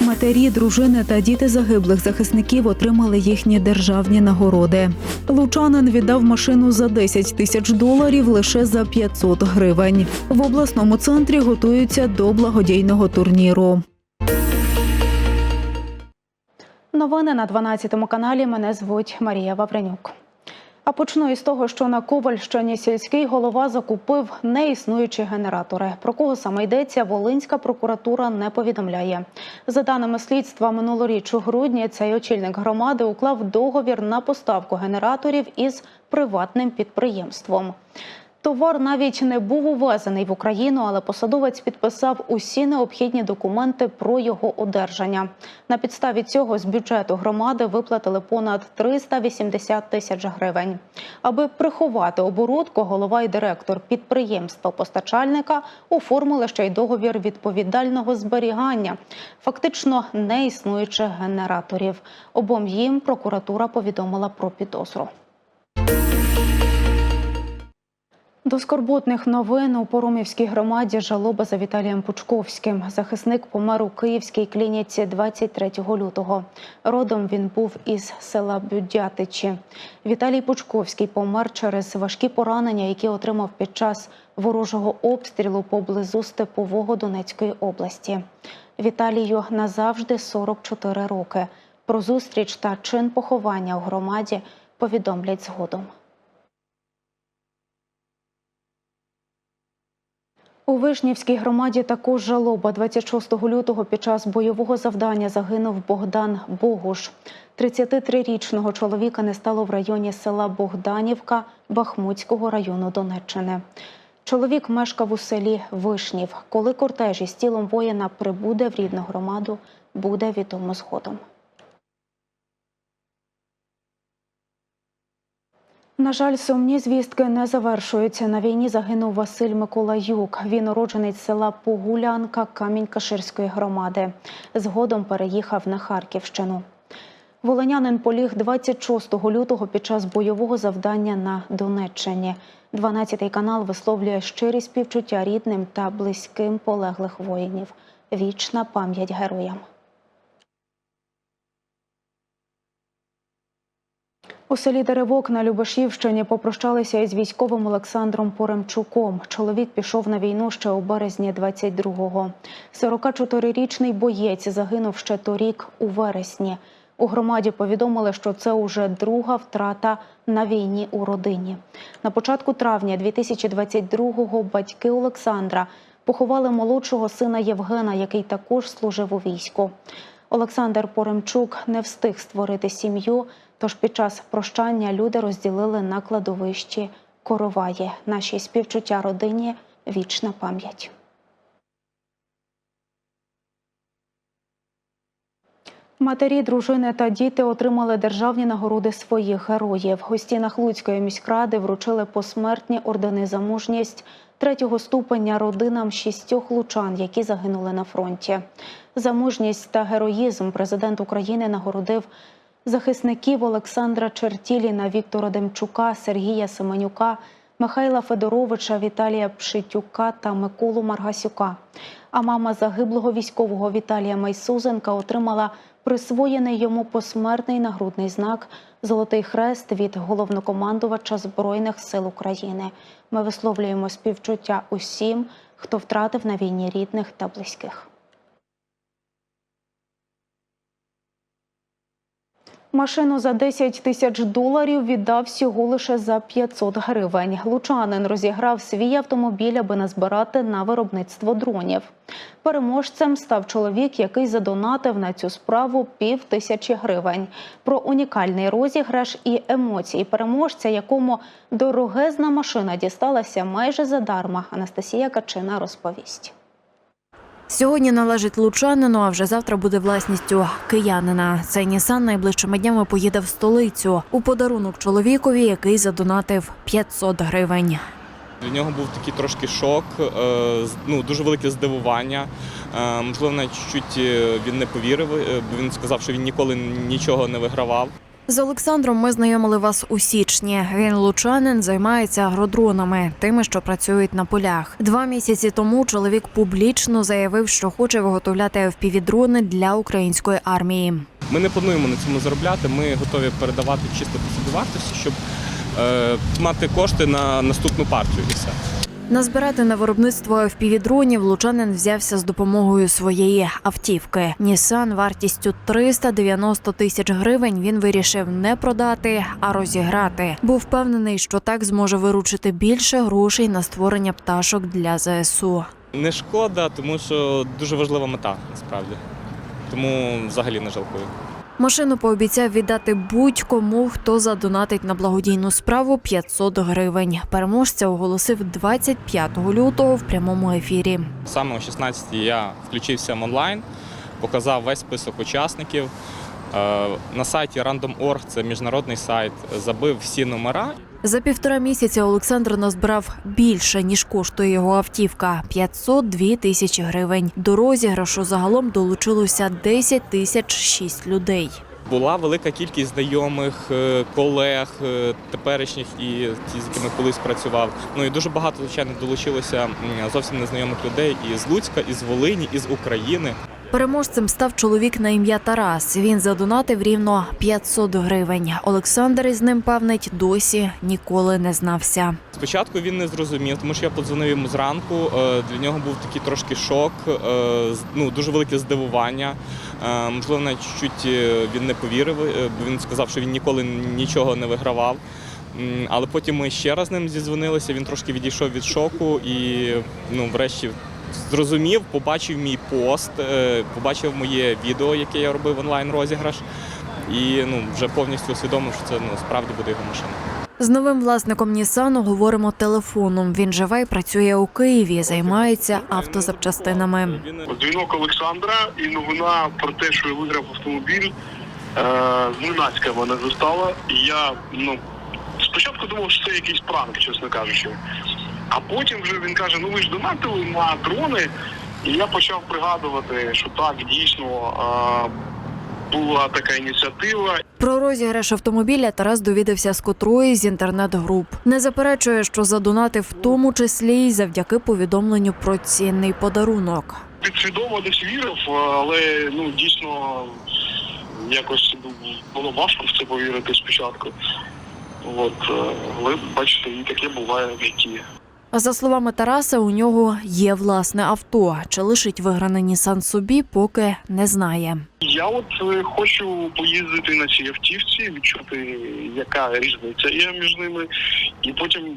Матері, дружини та діти загиблих захисників отримали їхні державні нагороди. Лучанин віддав машину за 10 тисяч доларів лише за 500 гривень. В обласному центрі готуються до благодійного турніру. Новини на 12 каналі. Мене звуть Марія Вавренюк. А почну із того, що на Ковальщині сільський голова закупив неіснуючі генератори. Про кого саме йдеться, Волинська прокуратура не повідомляє. За даними слідства, минулоріч у грудні цей очільник громади уклав договір на поставку генераторів із приватним підприємством. Товар навіть не був увезений в Україну, але посадовець підписав усі необхідні документи про його одержання. На підставі цього з бюджету громади виплатили понад 380 тисяч гривень. Аби приховати оборудку, голова і директор підприємства постачальника оформили ще й договір відповідального зберігання, фактично не існуючих генераторів. Обом їм прокуратура повідомила про підозру. До скорботних новин у Поромівській громаді жалоба за Віталієм Пучковським. Захисник помер у київській клініці 23 лютого. Родом він був із села Бюдятичі. Віталій Пучковський помер через важкі поранення, які отримав під час ворожого обстрілу поблизу Степового Донецької області. Віталію назавжди 44 роки. Про зустріч та чин поховання у громаді повідомлять згодом. У Вишнівській громаді також жалоба 26 лютого під час бойового завдання загинув Богдан Богуш. 33-річного чоловіка не стало в районі села Богданівка Бахмутського району Донеччини. Чоловік мешкав у селі Вишнів. Коли кортеж із тілом воїна прибуде в рідну громаду, буде відомо згодом. На жаль, сумні звістки не завершуються. На війні загинув Василь Миколаюк. Він уроджений з села Погулянка Камінь-Каширської громади. Згодом переїхав на Харківщину. Волинянин поліг 26 лютого під час бойового завдання на Донеччині. 12-й канал висловлює щирі співчуття рідним та близьким полеглих воїнів. Вічна пам'ять героям. У селі Деревок на Любашівщині попрощалися із військовим Олександром Поремчуком. Чоловік пішов на війну ще у березні 22-го. 44-річний боєць загинув ще торік у вересні. У громаді повідомили, що це уже друга втрата на війні у родині. На початку травня 2022-го батьки Олександра поховали молодшого сина Євгена, який також служив у війську. Олександр Поремчук не встиг створити сім'ю, тож під час прощання люди розділили на кладовищі короваї. Наші співчуття родині вічна пам'ять. Матері, дружини та діти отримали державні нагороди своїх героїв. У стінах Луцької міськради вручили посмертні ордени за мужність третього ступеня родинам шістьох лучан, які загинули на фронті. За мужність та героїзм президент України нагородив захисників Олександра Чертіліна, Віктора Демчука, Сергія Семенюка, Михайла Федоровича, Віталія Пшитюка та Миколу Маргасюка. А мама загиблого військового Віталія Майсузенка отримала присвоєний йому посмертний нагрудний знак Золотий хрест від головнокомандувача Збройних сил України. Ми висловлюємо співчуття усім, хто втратив на війні рідних та близьких. Машину за 10 тисяч доларів віддав всього лише за 500 гривень. Лучанин розіграв свій автомобіль, аби назбирати на виробництво дронів. Переможцем став чоловік, який задонатив на цю справу пів тисячі гривень. Про унікальний розіграш і емоції переможця, якому дорогезна машина дісталася майже задарма. Анастасія Качина розповість. Сьогодні належить лучанину, а вже завтра буде власністю киянина. Цей Нісан найближчими днями поїде в столицю у подарунок чоловікові, який задонатив 500 гривень. Для нього був такий трошки шок, е, ну дуже велике здивування. Е, Можливо, навіть чуть-чуть е, він не повірив. бо Він сказав, що він ніколи нічого не вигравав. З Олександром ми знайомили вас у січні. Він лучанин, займається агродронами, тими, що працюють на полях. Два місяці тому чоловік публічно заявив, що хоче виготовляти FPV-дрони для української армії. Ми не плануємо на цьому заробляти. Ми готові передавати чисто по собівартості, щоб е, мати кошти на наступну партію і все. Назбирати на виробництво FPV-дронів лучанин взявся з допомогою своєї автівки. Нісан вартістю 390 тисяч гривень він вирішив не продати, а розіграти. Був впевнений, що так зможе виручити більше грошей на створення пташок для ЗСУ. Не шкода, тому що дуже важлива мета насправді. Тому взагалі не жалкую. Машину пообіцяв віддати будь-кому, хто задонатить на благодійну справу 500 гривень. Переможця оголосив 25 лютого в прямому ефірі. Саме о 16 я включився онлайн, показав весь список учасників. Е, На сайті Random.org, це міжнародний сайт, забив всі номера. За півтора місяця Олександр назбирав більше ніж коштує його автівка 502 тисячі гривень. До розіграшу загалом долучилося 10 тисяч 6 людей. Була велика кількість знайомих, е, колег, е, теперішніх і ті, з якими колись працював. Ну і дуже багато, звичайно, долучилося зовсім незнайомих людей із Луцька, із Волині, із України. Переможцем став чоловік на ім'я Тарас. Він задонатив рівно 500 гривень. Олександр із ним певнить досі ніколи не знався. Спочатку він не зрозумів, тому що я подзвонив йому зранку. е, Для нього був такий трошки шок, е, ну дуже велике здивування. Е, Можливо, навіть чуть він не повірив, бо він сказав, що він ніколи нічого не вигравав. Але потім ми ще раз з ним зізвонилися. Він трошки відійшов від шоку і ну, врешті зрозумів, побачив мій пост, е, побачив моє відео, яке я робив онлайн розіграш, і ну вже повністю усвідомив, що це ну справді буде його машина. З новим власником Нісану говоримо телефоном. Він живе і працює у Києві, займається автозапчастинами. Він Дзвінок Олександра і новина про те, що я виграв автомобіль. Е, зненацька мене застала. І я ну спочатку думав, що це якийсь пранк, чесно кажучи. А потім вже він каже: ну ви ж донатили на дрони. І я почав пригадувати, що так дійсно е, була така ініціатива, Про розіграш автомобіля Тарас довідався з котрої з інтернет-груп. Не заперечує, що задонатив в тому числі й завдяки повідомленню про цінний подарунок. підсвідомо десь вірив, але ну дійсно якось ну, було важко в це повірити спочатку. От, е, але бачите, і таке буває в житті. За словами Тараса, у нього є власне авто. Чи лишить виграний Нісан собі, поки не знає. Я от е, хочу поїздити на цій автівці, відчути, яка різниця є між ними, і потім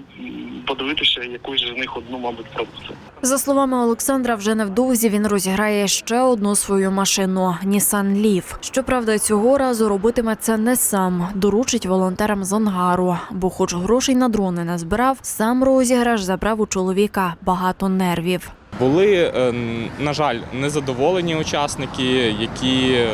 подивитися якусь з них одну, мабуть, продати. За словами Олександра, вже невдовзі він розіграє ще одну свою машину Nissan Leaf. Щоправда, цього разу робитиме це не сам, доручить волонтерам з ангару. Бо, хоч грошей на дрони не збирав, сам розіграш забрав у чоловіка багато нервів. Були, е, на жаль, незадоволені учасники, які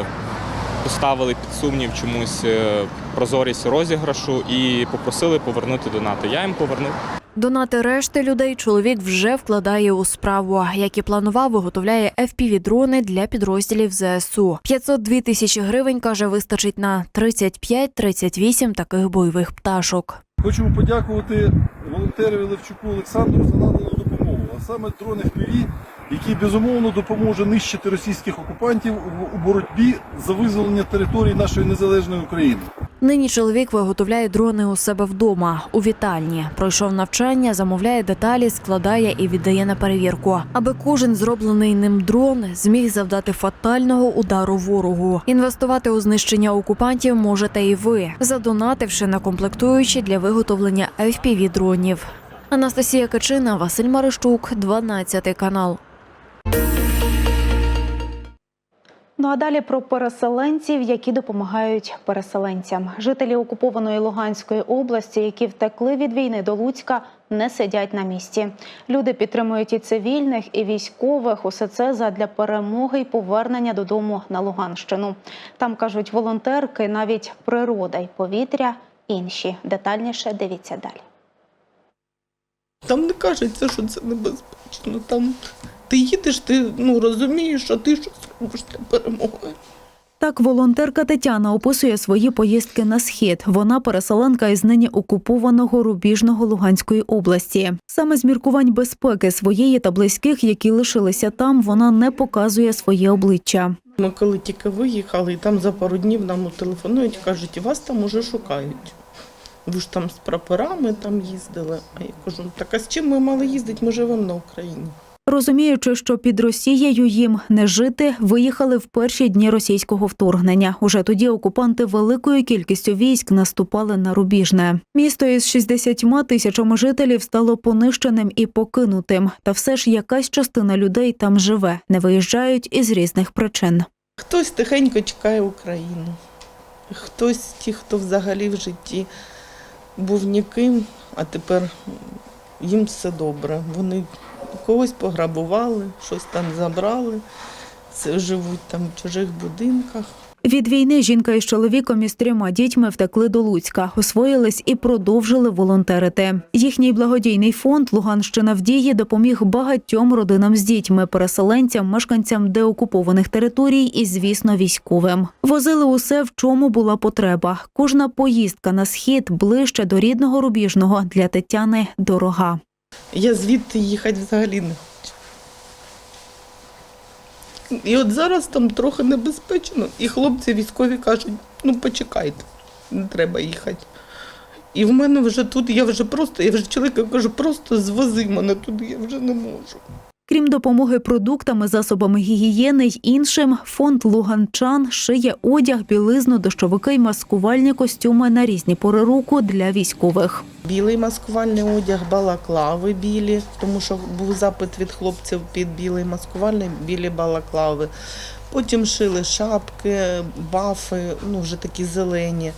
поставили під сумнів чомусь е, прозорість розіграшу і попросили повернути донати. Я їм повернув. Донати решти людей чоловік вже вкладає у справу. Як і планував, виготовляє FPV-дрони для підрозділів ЗСУ. 502 тисячі гривень каже, вистачить на 35-38 таких бойових пташок. Хочу подякувати волонтерові Левчуку Олександру за допомогу, а саме дрони FPV, який безумовно допоможе нищити російських окупантів у- боротьбі за визволення території нашої незалежної України. Нині чоловік виготовляє дрони у себе вдома у вітальні. Пройшов навчання, замовляє деталі, складає і віддає на перевірку, аби кожен зроблений ним дрон зміг завдати фатального удару ворогу. Інвестувати у знищення окупантів можете і ви, задонативши на комплектуючі для виготовлення fpv дронів. Анастасія Качина, Василь Марищук, 12 канал. Ну а далі про переселенців, які допомагають переселенцям. Жителі окупованої Луганської області, які втекли від війни до Луцька, не сидять на місці. Люди підтримують і цивільних, і військових. Усе це задля перемоги й повернення додому на Луганщину. Там кажуть волонтерки, навіть природа й повітря інші. Детальніше дивіться далі. Там не кажеться, що це небезпечно. Там ти їдеш, ти ну, розумієш, що ти щось робиш для перемоги. Так, волонтерка Тетяна описує свої поїздки на схід. Вона переселенка із нині окупованого рубіжного Луганської області. Саме з міркувань безпеки своєї та близьких, які лишилися там, вона не показує своє обличчя. Ми коли тільки виїхали, і там за пару днів нам телефонують, кажуть, вас там уже шукають. Ви ж там з прапорами там їздили. А я кажу, так а з чим ми мали їздити? Ми живемо на Україні. Розуміючи, що під Росією їм не жити, виїхали в перші дні російського вторгнення. Уже тоді окупанти великою кількістю військ наступали на рубіжне. Місто із 60 тисячами жителів стало понищеним і покинутим. Та все ж якась частина людей там живе, не виїжджають із різних причин. Хтось тихенько чекає Україну, хтось ті, хто взагалі в житті був ніким, а тепер їм все добре. Вони когось пограбували, щось там забрали, живуть там в чужих будинках. Від війни жінка із чоловіком із трьома дітьми втекли до Луцька, освоїлись і продовжили волонтерити. Їхній благодійний фонд Луганщина в дії допоміг багатьом родинам з дітьми, переселенцям, мешканцям деокупованих територій і, звісно, військовим. Возили усе, в чому була потреба. Кожна поїздка на схід ближче до рідного рубіжного для Тетяни дорога. Я звідти їхати взагалі не хочу. І от зараз там трохи небезпечно, і хлопці військові кажуть, ну почекайте, не треба їхати. І в мене вже тут, я вже просто, я вже чоловіка кажу, просто звози мене туди, я вже не можу. Крім допомоги продуктами, засобами гігієни й іншим, фонд Луганчан шиє одяг, білизну, дощовики й маскувальні костюми на різні пори року для військових. Білий маскувальний одяг, балаклави білі, тому що був запит від хлопців під білий маскувальний, білі балаклави. Потім шили шапки, бафи, ну вже такі зелені.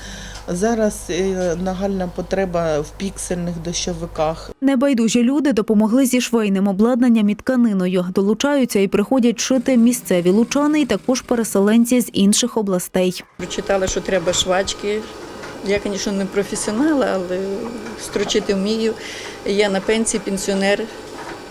Зараз е, нагальна потреба в піксельних дощовиках. Небайдужі люди допомогли зі швейним обладнанням і тканиною. Долучаються і приходять шити місцеві лучани, і також переселенці з інших областей. Прочитала, що треба швачки. Я, звісно, не професіонал, але строчити вмію. Я на пенсії, пенсіонер.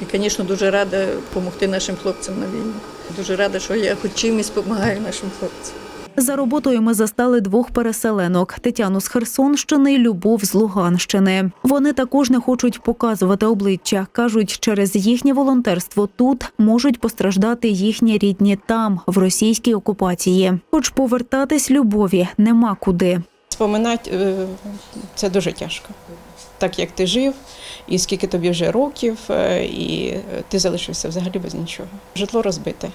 І, звісно, дуже рада допомогти нашим хлопцям на війні. Дуже рада, що я хоч чимось допомагаю нашим хлопцям. За роботою ми застали двох переселенок: Тетяну з Херсонщини, і Любов з Луганщини. Вони також не хочуть показувати обличчя. кажуть, через їхнє волонтерство тут можуть постраждати їхні рідні там, в російській окупації. Хоч повертатись любові нема куди. Споминати е, це дуже тяжко. Так як ти жив, і скільки тобі вже років, е, і ти залишився взагалі без нічого. Житло розбите.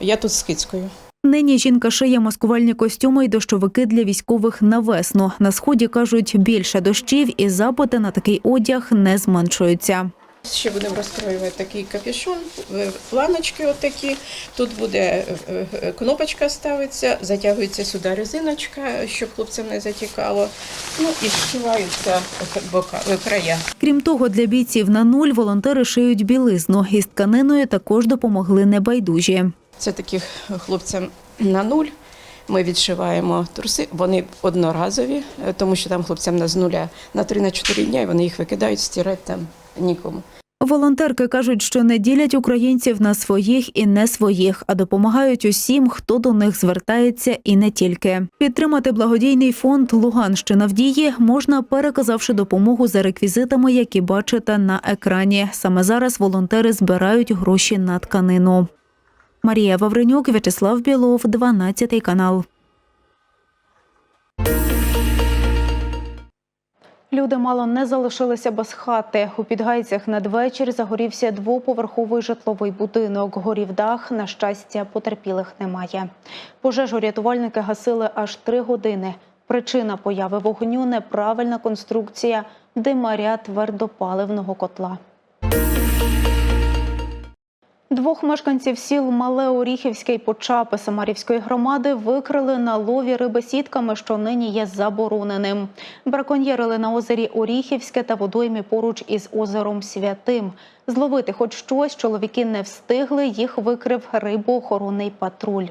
Я тут з Кицькою. Нині жінка шиє маскувальні костюми й дощовики для військових на весну. На сході кажуть, більше дощів і запити на такий одяг не зменшуються. Ще будемо розкроювати такий капюшон, е, планочки отакі. Тут буде е, е, кнопочка ставиться, затягується сюди резиночка, щоб хлопцям не затікало. Ну і зшиваються бока, края. Крім того, для бійців на нуль волонтери шиють білизну. Із тканиною також допомогли небайдужі. Це таких хлопцям на нуль. Ми відшиваємо труси. Вони одноразові, тому що там хлопцям на з нуля на 3-4 дня і вони їх викидають, стирати там нікому. Волонтерки кажуть, що не ділять українців на своїх і не своїх, а допомагають усім, хто до них звертається, і не тільки. Підтримати благодійний фонд Луганщина в дії можна, переказавши допомогу за реквізитами, які бачите на екрані. Саме зараз волонтери збирають гроші на тканину. Марія Вавренюк, В'ячеслав Білов, 12 канал. Люди мало не залишилися без хати. У Підгайцях надвечір загорівся двоповерховий житловий будинок. Горів дах. На щастя, потерпілих немає. Пожежу рятувальники гасили аж три години. Причина появи вогню неправильна конструкція димаря твердопаливного котла. Двох мешканців сіл Мале Оріхівське й Почапи Самарівської громади викрили на лові риби сітками, що нині є забороненим. Браконьєрили на озері Оріхівське та водоймі поруч із озером Святим. Зловити хоч щось чоловіки не встигли, їх викрив рибоохоронний патруль.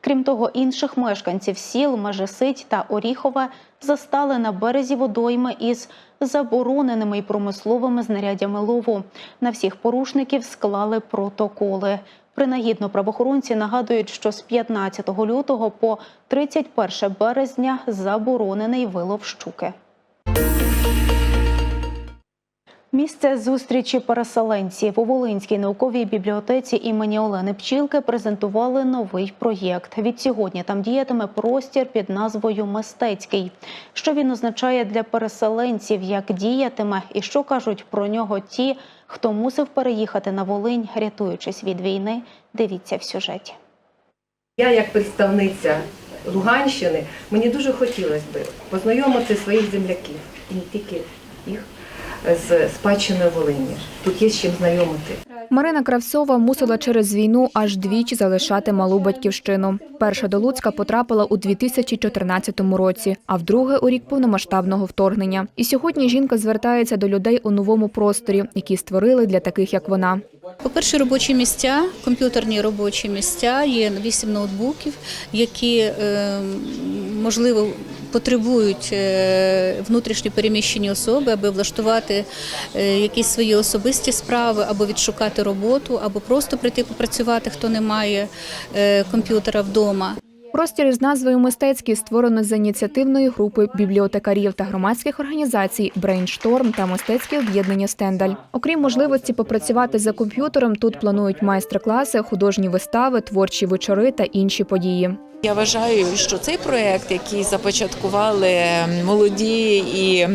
Крім того, інших мешканців сіл Межесить та Оріхове застали на березі водойми із забороненими й промисловими знарядями лову. На всіх порушників склали протоколи. Принагідно правоохоронці нагадують, що з 15 лютого по 31 березня заборонений вилов щуки. Місце зустрічі переселенців у Волинській науковій бібліотеці імені Олени Пчілки презентували новий проєкт. Відсьогодні там діятиме простір під назвою Мистецький. Що він означає для переселенців, як діятиме і що кажуть про нього ті, хто мусив переїхати на Волинь, рятуючись від війни. Дивіться в сюжеті. Я, як представниця Луганщини, мені дуже хотілося б познайомити своїх земляків, і не тільки їх, з спадщиною Волині. Тут є з чим знайомити. Марина Кравцова мусила через війну аж двічі залишати малу батьківщину. Перша до Луцька потрапила у 2014 році, а вдруге у рік повномасштабного вторгнення. І сьогодні жінка звертається до людей у новому просторі, який створили для таких, як вона. По-перше, робочі місця, комп'ютерні робочі місця, є вісім ноутбуків, які, е, можливо, потребують е, внутрішньо переміщені особи, аби влаштувати е, якісь свої особисті справи, або відшукати роботу, або просто прийти попрацювати, хто не має е, комп'ютера вдома. Простір із назвою Мистецький створено за ініціативної групи бібліотекарів та громадських організацій Брейншторм та мистецьке об'єднання Стендаль. Окрім можливості попрацювати за комп'ютером, тут планують майстер-класи, художні вистави, творчі вечори та інші події. Я вважаю, що цей проект, який започаткували молоді і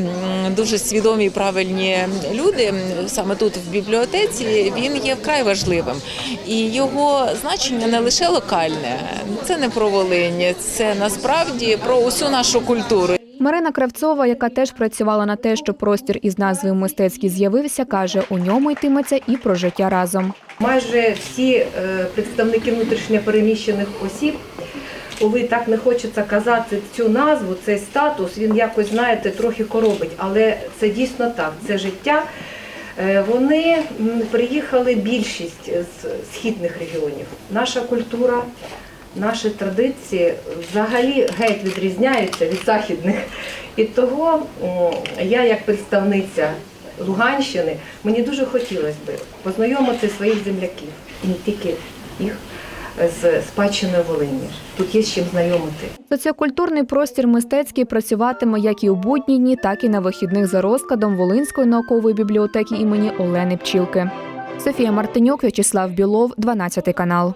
дуже свідомі і правильні люди, саме тут в бібліотеці, він є вкрай важливим. І його значення не лише локальне, це не про Волинь, це насправді про усю нашу культуру. Марина Кравцова, яка теж працювала на те, що простір із назвою Мистецький з'явився, каже, у ньому йтиметься і про життя разом. Майже всі е, представники внутрішньо переміщених осіб, коли так не хочеться казати цю назву, цей статус, він якось, знаєте, трохи коробить, але це дійсно так, це життя. Е, Вони приїхали більшість з східних регіонів. Наша культура, наші традиції взагалі геть відрізняються від західних. І того я, як представниця Луганщини, мені дуже хотілося б познайомити своїх земляків, не тільки їх, з спадщиною Волині. Тут є з чим знайомити. Соціокультурний простір мистецький працюватиме як і у будні дні, так і на вихідних за розкладом Волинської наукової бібліотеки імені Олени Пчілки. Софія Мартинюк, В'ячеслав Білов, 12 канал.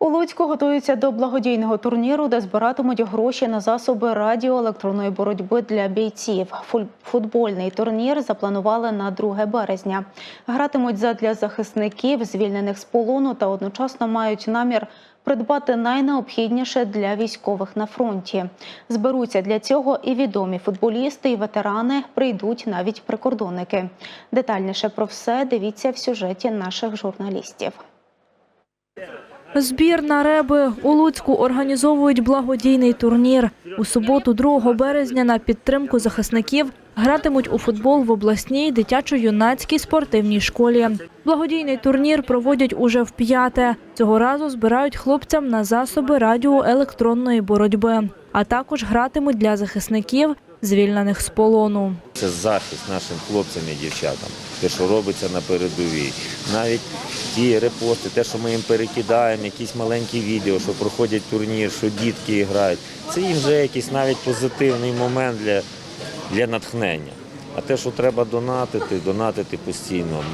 У Луцьку готуються до благодійного турніру, де збиратимуть гроші на засоби радіоелектронної боротьби для бійців. Футбольний турнір запланували на 2 березня. Гратимуть задля захисників, звільнених з полону, та одночасно мають намір придбати найнеобхідніше для військових на фронті. Зберуться для цього і відомі футболісти, і ветерани прийдуть навіть прикордонники. Детальніше про все дивіться в сюжеті наших журналістів. Збір на реби у Луцьку організовують благодійний турнір. У суботу, 2 березня, на підтримку захисників гратимуть у футбол в обласній дитячо-юнацькій спортивній школі. Благодійний турнір проводять уже вп'яте. Цього разу збирають хлопцям на засоби радіоелектронної боротьби, а також гратимуть для захисників, звільнених з полону. Це захист нашим хлопцям і дівчатам, те, що робиться на передовій. Навіть ті репости, те, що ми їм перекидаємо, якісь маленькі відео, що проходять турнір, що дітки грають. Це їм вже якийсь навіть позитивний момент для, для натхнення. А те, що треба донатити, донатити постійно.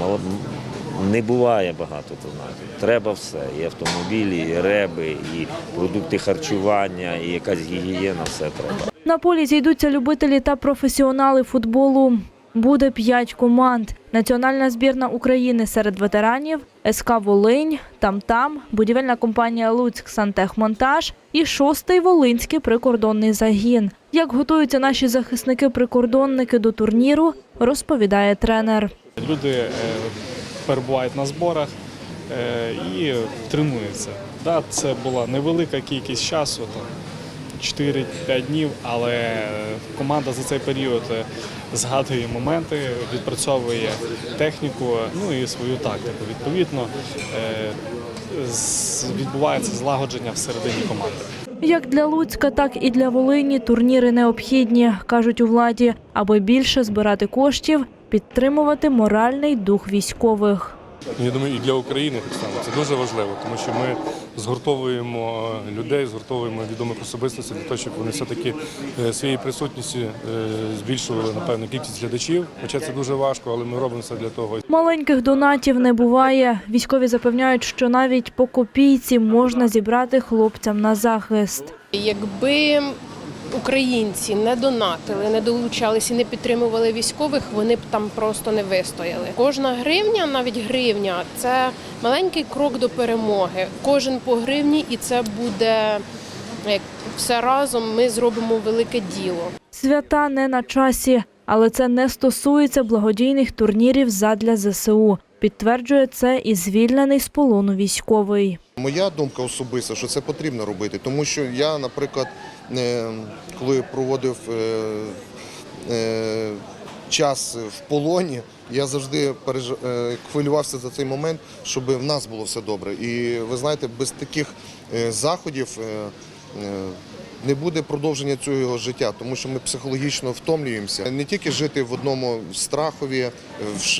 Не буває багато донатів. Треба все. І автомобілі, і реби, і продукти харчування, і якась гігієна, все треба. На полі зійдуться любителі та професіонали футболу. Буде п'ять команд: Національна збірна України серед ветеранів, СК Волинь, Там-Там, будівельна компанія Луцьк Сантехмонтаж і шостий Волинський прикордонний загін. Як готуються наші захисники-прикордонники до турніру, розповідає тренер. Люди е, перебувають на зборах е, і тренуються. Да, це була невелика кількість часу, там 4-5 днів, але команда за цей період е, згадує моменти, відпрацьовує техніку, ну і свою тактику. Відповідно, е, відбувається злагодження всередині команди. Як для Луцька, так і для Волині турніри необхідні, кажуть у владі, аби більше збирати коштів підтримувати моральний дух військових. Я думаю, і для України так само це дуже важливо, тому що ми згуртовуємо людей, згуртовуємо відомих особистостей для того, щоб вони все-таки е, своєю присутністю е, збільшували напевно кількість глядачів. Хоча це дуже важко, але ми робимо все для того. Маленьких донатів не буває. Військові запевняють, що навіть по копійці можна зібрати хлопцям на захист. Якби українці не донатили, не долучалися не підтримували військових, вони б там просто не вистояли. Кожна гривня, навіть гривня, це маленький крок до перемоги. Кожен по гривні, і це буде як все разом. Ми зробимо велике діло. Свята не на часі, але це не стосується благодійних турнірів задля ЗСУ. Підтверджує це і звільнений з полону військовий. Моя думка особиста, що це потрібно робити, тому що я, наприклад, коли проводив е, е, час в полоні, я завжди е, хвилювався за цей момент, щоб в нас було все добре. І ви знаєте, без таких е, заходів е, е, не буде продовження цього життя, тому що ми психологічно втомлюємося. Не тільки жити в одному страхові,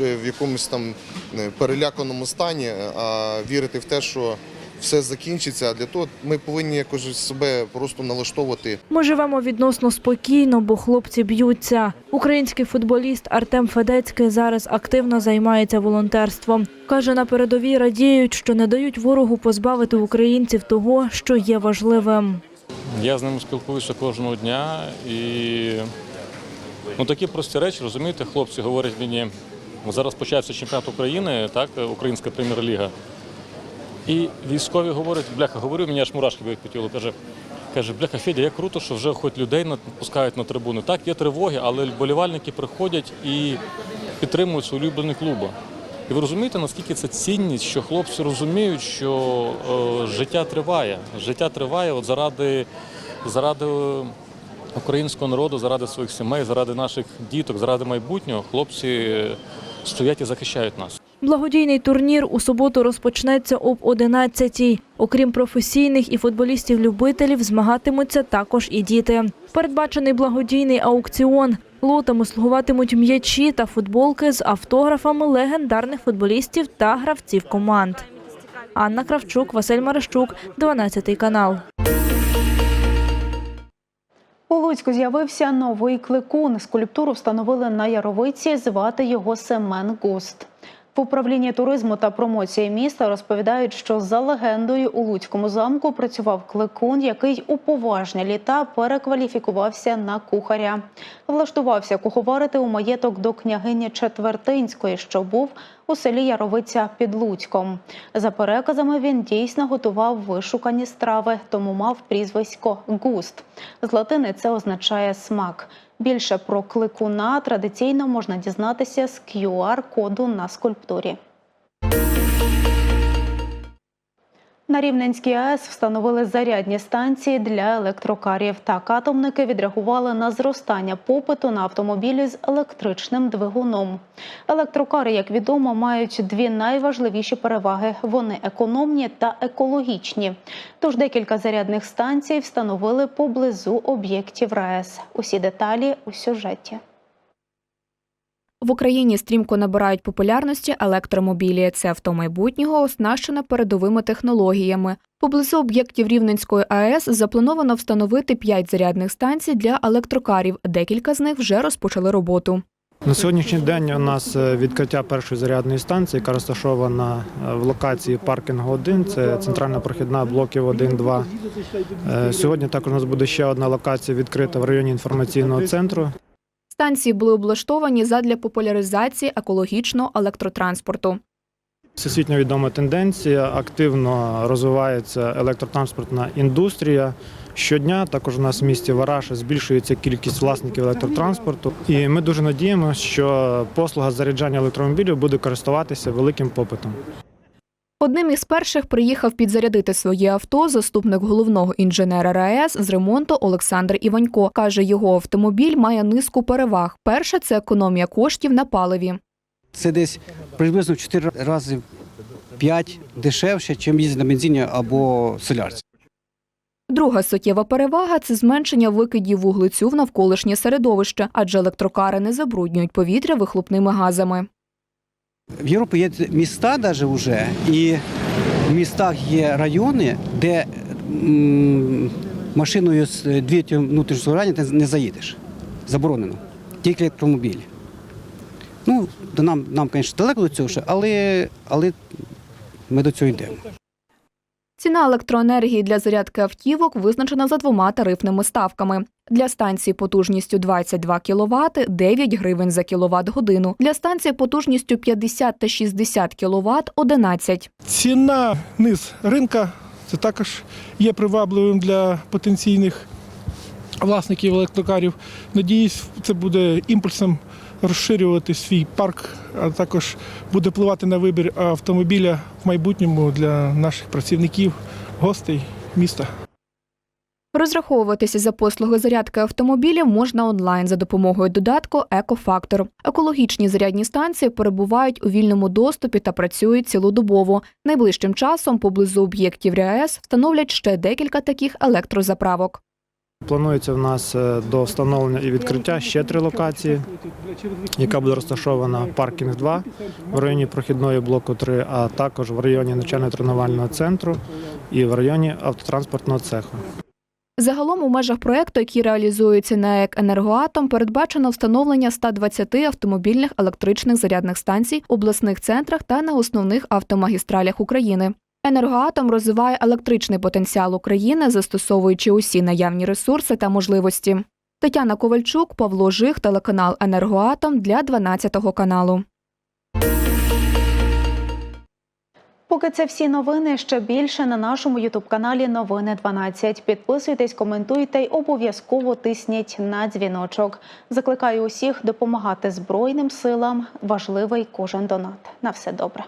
в якомусь там е, переляканому стані, а вірити в те, що все закінчиться. А для того ми повинні якось себе просто налаштовувати. Ми живемо відносно спокійно, бо хлопці б'ються. Український футболіст Артем Федецький зараз активно займається волонтерством. Каже, на передовій радіють, що не дають ворогу позбавити українців того, що є важливим. Я з ним спілкуюся кожного дня і ну, такі прості речі, розумієте, хлопці говорять мені, зараз почався чемпіонат України, так, Українська прем'єр-ліга. І військові говорять, бляха, говорю, мені аж мурашки бігають по тілу. Каже, каже, бляха, Федя, як круто, що вже хоч людей пускають на трибуни. Так, є тривоги, але вболівальники приходять і підтримують свої улюблені клуби. І ви розумієте, наскільки це цінність, що хлопці розуміють, що е, життя триває. Життя триває от заради, заради українського народу, заради своїх сімей, заради наших діток, заради майбутнього. Хлопці стоять і захищають нас. Благодійний турнір у суботу розпочнеться об 11-й. Окрім професійних і футболістів-любителів, змагатимуться також і діти. Передбачений благодійний аукціон. Лотами слугуватимуть м'ячі та футболки з автографами легендарних футболістів та гравців команд. Анна Кравчук, Василь Марищук, 12 канал. У Луцьку з'явився новий кликун. Скульптуру встановили на Яровиці. Звати його Семен Густ. В управлінні туризму та промоції міста розповідають, що за легендою у Луцькому замку працював кликун, який у поважні літа перекваліфікувався на кухаря. Влаштувався куховарити у маєток до княгині Четвертинської, що був у селі Яровиця під Луцьком. За переказами він дійсно готував вишукані страви, тому мав прізвисько Густ. З латини це означає смак. Більше про кликуна традиційно можна дізнатися з QR-коду на скульптурі. На Рівненській АЕС встановили зарядні станції для електрокарів. Так атомники відреагували на зростання попиту на автомобілі з електричним двигуном. Електрокари, як відомо, мають дві найважливіші переваги: вони економні та екологічні. Тож декілька зарядних станцій встановили поблизу об'єктів РАЕС. Усі деталі у сюжеті. В Україні стрімко набирають популярності електромобілі. Це авто майбутнього оснащене передовими технологіями. Поблизу об'єктів Рівненської АЕС заплановано встановити 5 зарядних станцій для електрокарів. Декілька з них вже розпочали роботу. На сьогоднішній день у нас е, відкриття першої зарядної станції, яка розташована е, в локації паркінгу 1, це центральна прохідна блоків 1-2. Е, Сьогодні також у нас буде ще одна локація відкрита в районі інформаційного центру. Станції були облаштовані задля популяризації екологічного електротранспорту. Всесвітньо відома тенденція, активно розвивається електротранспортна індустрія. Щодня також у нас в місті Вараш збільшується кількість власників електротранспорту. І ми дуже надіємося, що послуга заряджання електромобілів буде користуватися великим попитом. Одним із перших приїхав підзарядити своє авто заступник головного інженера РАЕС з ремонту Олександр Іванько. Каже, його автомобіль має низку переваг. Перша це економія коштів на паливі. Це десь приблизно в 4 рази 5 дешевше, ніж їздити на бензині або солярці. Друга суттєва перевага це зменшення викидів вуглецю в навколишнє середовище, адже електрокари не забруднюють повітря вихлопними газами. В Європі є міста навіть вже, і в містах є райони, де машиною з двигателем внутрішнього згорання ти не заїдеш. Заборонено. Тільки електромобілі. Ну, нам, звісно, далеко до цього, але, але ми до цього йдемо. Ціна електроенергії для зарядки автівок визначена за двома тарифними ставками. Для станції потужністю 22 кВт – 9 гривень за кіловат годину. Для станції потужністю 50 та 60 кВт – 11. Ціна низ ринка це також є привабливим для потенційних власників електрокарів. Надіюсь, це буде імпульсом розширювати свій парк, а також буде впливати на вибір автомобіля в майбутньому для наших працівників, гостей міста. Розраховуватися за послуги зарядки автомобілів можна онлайн за допомогою додатку «Екофактор». Екологічні зарядні станції перебувають у вільному доступі та працюють цілодобово. Найближчим часом поблизу об'єктів РяЕС встановлять ще декілька таких електрозаправок. Планується в нас е, до встановлення і відкриття ще три локації, яка буде розташована паркінг 2 в районі прохідної блоку 3, а також в районі навчально-тренувального центру і в районі автотранспортного цеху. Загалом у межах проекту, який реалізується на ЕК «Енергоатом», передбачено встановлення 120 автомобільних електричних зарядних станцій в обласних центрах та на основних автомагістралях України. Енергоатом розвиває електричний потенціал України, застосовуючи усі наявні ресурси та можливості. Тетяна Ковальчук, Павло Жих, телеканал Енергоатом для 12 каналу. Поки це всі новини, ще більше на нашому ютуб-каналі Новини 12. Підписуйтесь, коментуйте й обов'язково тисніть на дзвіночок. Закликаю усіх допомагати Збройним силам. Важливий кожен донат. На все добре.